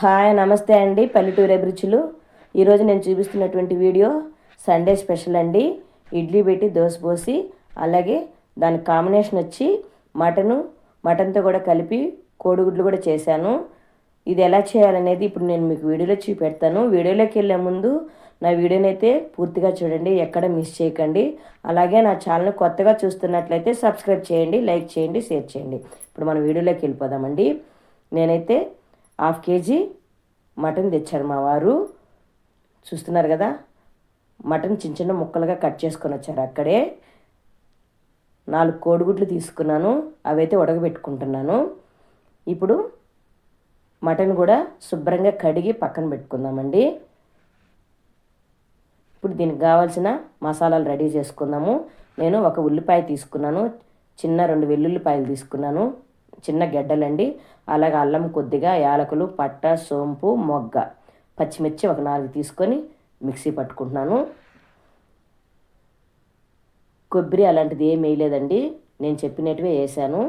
Hi నమస్తే అండి. పల్లెటూరు అభిరుచులు ఈరోజు నేను చూపిస్తున్నటువంటి వీడియో సండే స్పెషల్ అండి. ఇడ్లీ పెట్టి దోశ పోసి అలాగే దాని కాంబినేషన్ వచ్చి మటను మటన్తో కూడా కలిపి కోడిగుడ్లు కూడా చేశాను. ఇది ఎలా చేయాలనేది ఇప్పుడు నేను మీకు వీడియోలో చూపెడతాను. వీడియోలోకి వెళ్ళే ముందు నా వీడియోని అయితే పూర్తిగా చూడండి ఎక్కడ మిస్ చేయకండి. అలాగే నా ఛానల్ కొత్తగా చూస్తున్నట్లయితే సబ్స్క్రైబ్ చేయండి లైక్ చేయండి షేర్ చేయండి. ఇప్పుడు మనం వీడియోలోకి వెళ్ళిపోదామండి. నేనైతే హాఫ్ కేజీ మటన్ తెచ్చారు మా వారు. చూస్తున్నారు కదా? మటన్ చిన్న చిన్న ముక్కలుగా కట్ చేసుకొని వచ్చారు అక్కడే. నాలుగు కోడిగుడ్లు తీసుకున్నాను అవైతే ఉడకబెట్టుకుంటున్నాను. ఇప్పుడు మటన్ కూడా శుభ్రంగా కడిగి పక్కన పెట్టుకుందామండి. ఇప్పుడు దీనికి కావాల్సిన మసాలాలు రెడీ చేసుకుందాము. నేను ఒక ఉల్లిపాయ తీసుకున్నాను చిన్న రెండు వెల్లుల్లిపాయలు తీసుకున్నాను. చిన్న గెడ్డలండి. అలాగే అల్లం కొద్దిగా యాలకులు పట్ట సోంపు మొగ్గ. పచ్చిమిర్చి ఒక నాలుగు తీసుకొని మిక్సీ పట్టుకుంటున్నాను. కొబ్బరి అలాంటిది ఏం వేయలేదండి. నేను చెప్పినట్టువే వేసాను.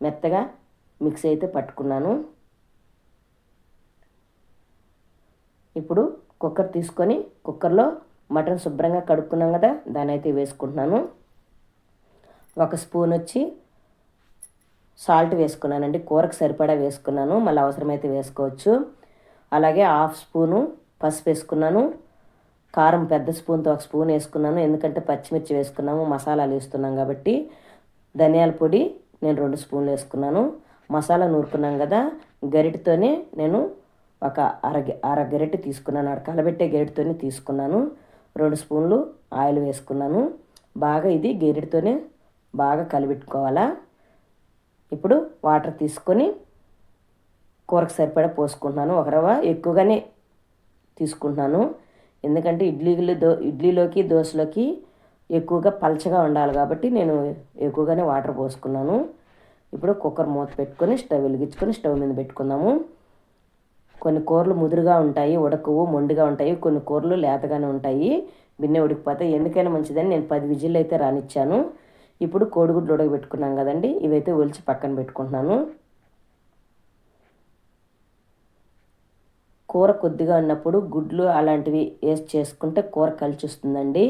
మెత్తగా మిక్సీ అయితే పట్టుకున్నాను. ఇప్పుడు కుక్కర్ తీసుకొని కుక్కర్లో మటన్ శుభ్రంగా కడుక్కున్నాం కదా దాన్ని అయితే వేసుకుంటున్నాను. ఒక స్పూన్ వచ్చి సాల్ట్ వేసుకున్నానండి కూరకు సరిపడా వేసుకున్నాను మళ్ళీ అవసరమైతే వేసుకోవచ్చు. అలాగే హాఫ్ స్పూను పసుపు వేసుకున్నాను కారం పెద్ద స్పూన్తో ఒక స్పూన్ వేసుకున్నాను ఎందుకంటే పచ్చిమిర్చి వేసుకున్నాము మసాలాలు వేస్తున్నాం కాబట్టి. ధనియాల పొడి నేను రెండు స్పూన్లు వేసుకున్నాను మసాలా నూరుకున్నాం కదా గరిటతోనే నేను ఒక అర అర గరిటె తీసుకున్నాను అక్కడ కలబెట్టే గరిటతోనే తీసుకున్నాను రెండు స్పూన్లు ఆయిల్ వేసుకున్నాను. బాగా ఇది గరిటతోనే బాగా కలిపెట్టుకోవాలా. ఇప్పుడు వాటర్ తీసుకొని కూరకు సరిపడా పోసుకుంటున్నాను. ఒక రవ్వ ఎక్కువగానే తీసుకుంటున్నాను. ఎందుకంటే ఇడ్లీలు దో ఇడ్లీలోకి దోశలోకి ఎక్కువగా పలచగా ఉండాలి కాబట్టి నేను ఎక్కువగానే వాటర్ పోసుకున్నాను. ఇప్పుడు కుక్కర్ మూత పెట్టుకొని స్టవ్ వెలిగించుకొని స్టవ్ మీద పెట్టుకుందాము. కొన్ని కూరలు ముదురుగా ఉంటాయి ఉడకవు మొండిగా ఉంటాయి కొన్ని కూరలు లేతగానే ఉంటాయి. బిన్నె ఉడికిపోతాయి. ఎందుకైనా మంచిదని నేను పది విజిల్లు అయితే రానిచ్చాను. ఇప్పుడు కోడిగుడ్లు ఉడకబెట్టుకున్నాం కదండి. ఇవైతే ఒలిచి పక్కన పెట్టుకుంటున్నాను. కూర కొద్దిగా ఉన్నప్పుడు గుడ్లు అలాంటివి వేసి చేసుకుంటే కూర కలిసి వస్తుందండి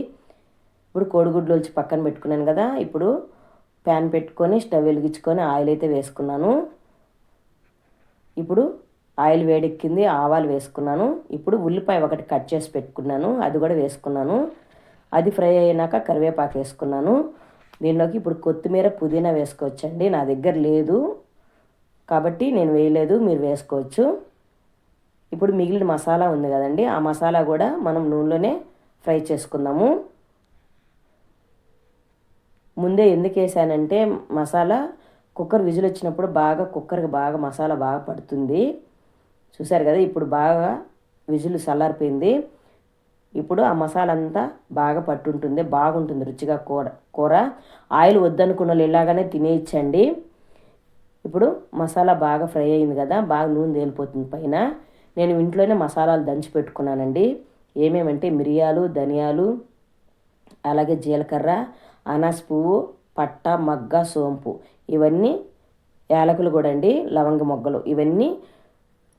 ఇప్పుడు కోడిగుడ్లు ఒలిచి పక్కన పెట్టుకున్నాను కదా. ఇప్పుడు ప్యాన్ పెట్టుకొని స్టవ్ వెలిగించుకొని ఆయిల్ అయితే వేసుకున్నాను. ఇప్పుడు ఆయిల్ వేడెక్కింది ఆవాలు వేసుకున్నాను. ఇప్పుడు ఉల్లిపాయ ఒకటి కట్ చేసి పెట్టుకున్నాను. అది కూడా వేసుకున్నాను. అది ఫ్రై అయినాక కరివేపాకు వేసుకున్నాను. దీనిలోకి ఇప్పుడు కొత్తిమీర పుదీనా వేసుకోవచ్చండి. నా దగ్గర లేదు. కాబట్టి నేను వేయలేదు మీరు వేసుకోవచ్చు. ఇప్పుడు మిగిలిన మసాలా ఉంది కదండి ఆ మసాలా కూడా మనం నూనెలోనే ఫ్రై చేసుకుందాము. ముందే ఎందుకు వేసానంటే మసాలా కుక్కర్ విజిల్ వచ్చినప్పుడు బాగా కుక్కర్కి బాగా మసాలా బాగా పడుతుంది. చూసారు కదా ఇప్పుడు బాగా విజిల్ చల్లారిపోయింది. ఇప్పుడు ఆ మసాలా అంతా బాగా పట్టుంటుంది బాగుంటుంది రుచిగా కూర. కూర ఆయిల్ వద్దనుకున్న వాళ్ళు ఇలాగానే తినేయచ్చండి. ఇప్పుడు మసాలా బాగా ఫ్రై అయింది కదా బాగా నూనె తేలిపోతుంది పైన. నేను ఇంట్లోనే మసాలాలు దంచి పెట్టుకున్నానండి. ఏమేమంటే మిరియాలు ధనియాలు అలాగే జీలకర్ర అనాస్ పువ్వు పట్ట మగ్గ సోంపు. ఇవన్నీ యాలకులు కూడా అండి లవంగ మొగ్గలు. ఇవన్నీ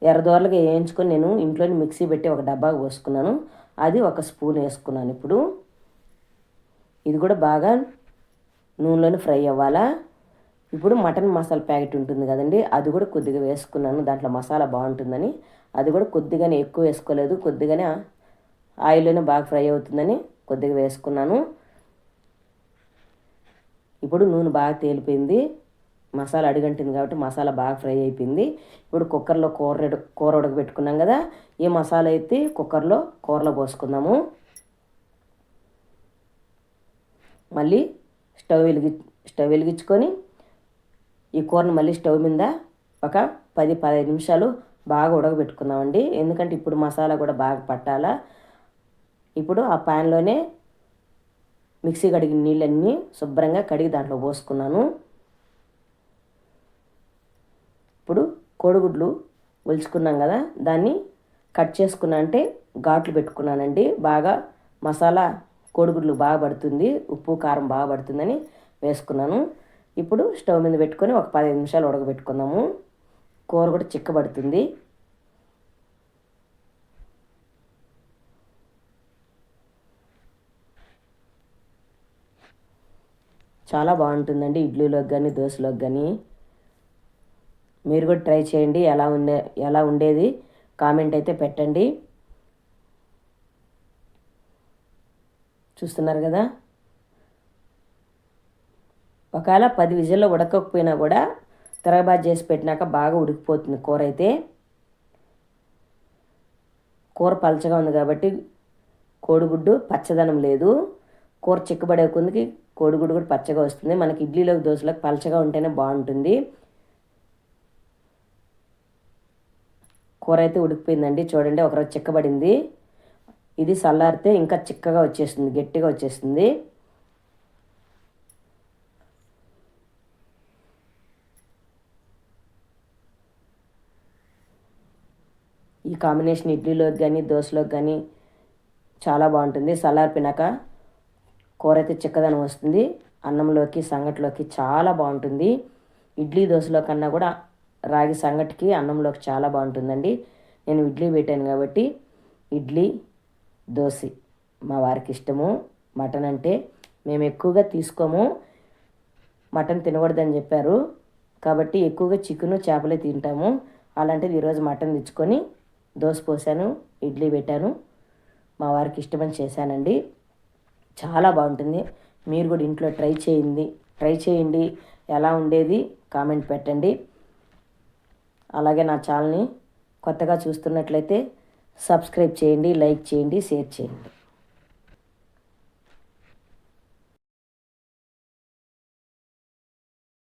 ఎర్రదోరలుగా వేయించుకొని నేను ఇంట్లోనే మిక్సీ పెట్టి ఒక డబ్బాకు పోసుకున్నాను. అది ఒక స్పూన్ వేసుకున్నాను ఇప్పుడు. ఇది కూడా బాగా నూనెలోనే ఫ్రై అవ్వాలా? ఇప్పుడు మటన్ మసాలా ప్యాకెట్ ఉంటుంది కదండి అది కూడా కొద్దిగా వేసుకున్నాను. దాంట్లో మసాలా బాగుంటుందని. అది కూడా కొద్దిగానే ఎక్కువ వేసుకోలేదు కొద్దిగానే ఆయిల్లోనే బాగా ఫ్రై అవుతుందని కొద్దిగా వేసుకున్నాను. ఇప్పుడు నూనె బాగా తేలిపోయింది. మసాలా అడిగంటుంది కాబట్టి మసాలా బాగా ఫ్రై అయిపోయింది. ఇప్పుడు కుక్కర్లో కూర కూర ఉడకబెట్టుకున్నాం కదా ఈ మసాలా అయితే కుక్కర్లో కూరలో పోసుకుందాము. మళ్ళీ స్టవ్ వెలిగి స్టవ్ వెలిగించుకొని ఈ కూరను మళ్ళీ స్టవ్ మీద ఒక పది పదహైదు నిమిషాలు బాగా ఉడకబెట్టుకుందామండి. ఎందుకంటే ఇప్పుడు మసాలా కూడా బాగా పట్టాలా. ఇప్పుడు ఆ ప్యాన్లోనే మిక్సీ కడిగిన నీళ్ళన్నీ శుభ్రంగా కడిగి దాంట్లో పోసుకున్నాను. కోడిగుడ్లు ఒలుచుకున్నాం కదా దాన్ని కట్ చేసుకున్నా అంటే ఘాట్లు పెట్టుకున్నానండి. బాగా మసాలా కోడిగుడ్లు బాగా పడుతుంది ఉప్పు కారం బాగా పడుతుందని వేసుకున్నాను. ఇప్పుడు స్టవ్ మీద పెట్టుకొని ఒక పదిహేను నిమిషాలు ఉడకబెట్టుకుందాము. కూర కూడా చిక్కబడుతుంది. చాలా బాగుంటుందండి ఇడ్లీలోకి కానీ దోశలోకి కానీ మీరు కూడా ట్రై చేయండి ఎలా ఉండే ఎలా ఉండేది. కామెంట్ అయితే పెట్టండి. చూస్తున్నారు కదా? ఒకవేళ పది విజిల్లో ఉడకకపోయినా కూడా తిరగబాద్ చేసి పెట్టినాక బాగా ఉడికిపోతుంది కూర అయితే. కూర పలచగా ఉంది కాబట్టి కోడిగుడ్డు పచ్చదనం లేదు. కూర చిక్కబడే కొందికి కోడిగుడ్డు కూడా పచ్చగా వస్తుంది. మనకి ఇడ్లీలోకి దోశలోకి పలచగా ఉంటేనే బాగుంటుంది. కూర అయితే ఉడికిపోయిందండి. చూడండి ఒకరోజు చిక్కబడింది. ఇది చల్లారితే ఇంకా చిక్కగా వచ్చేస్తుంది గట్టిగా వచ్చేస్తుంది. ఈ కాంబినేషన్ ఇడ్లీలోకి కానీ దోశలోకి కానీ చాలా బాగుంటుంది. చల్లారిపోయినాక కూర అయితే చిక్కదనం వస్తుంది. అన్నంలోకి సంగటిలోకి చాలా బాగుంటుంది. ఇడ్లీ దోశలో కన్నా కూడా రాగి సంగటికి అన్నంలోకి చాలా బాగుంటుందండి. నేను ఇడ్లీ పెట్టాను కాబట్టి ఇడ్లీ దోశ మా వారికి ఇష్టము. మటన్ అంటే మేము ఎక్కువగా తీసుకోము. మటన్ తినకూడదని చెప్పారు. కాబట్టి ఎక్కువగా చికెను చేపలే తింటాము. అలాంటిది ఈరోజు మటన్ తెచ్చుకొని దోశ పోసాను ఇడ్లీ పెట్టాను. మా వారికి ఇష్టమని చేశానండి. చాలా బాగుంటుంది. మీరు కూడా ఇంట్లో ట్రై చేయండి. ట్రై చేయండి. ఎలా ఉండేది కామెంట్ పెట్టండి. అలాగే నా ఛానల్ని కొత్తగా చూస్తున్నట్లయితే సబ్స్క్రైబ్ చేయండి లైక్ చేయండి షేర్ చేయండి.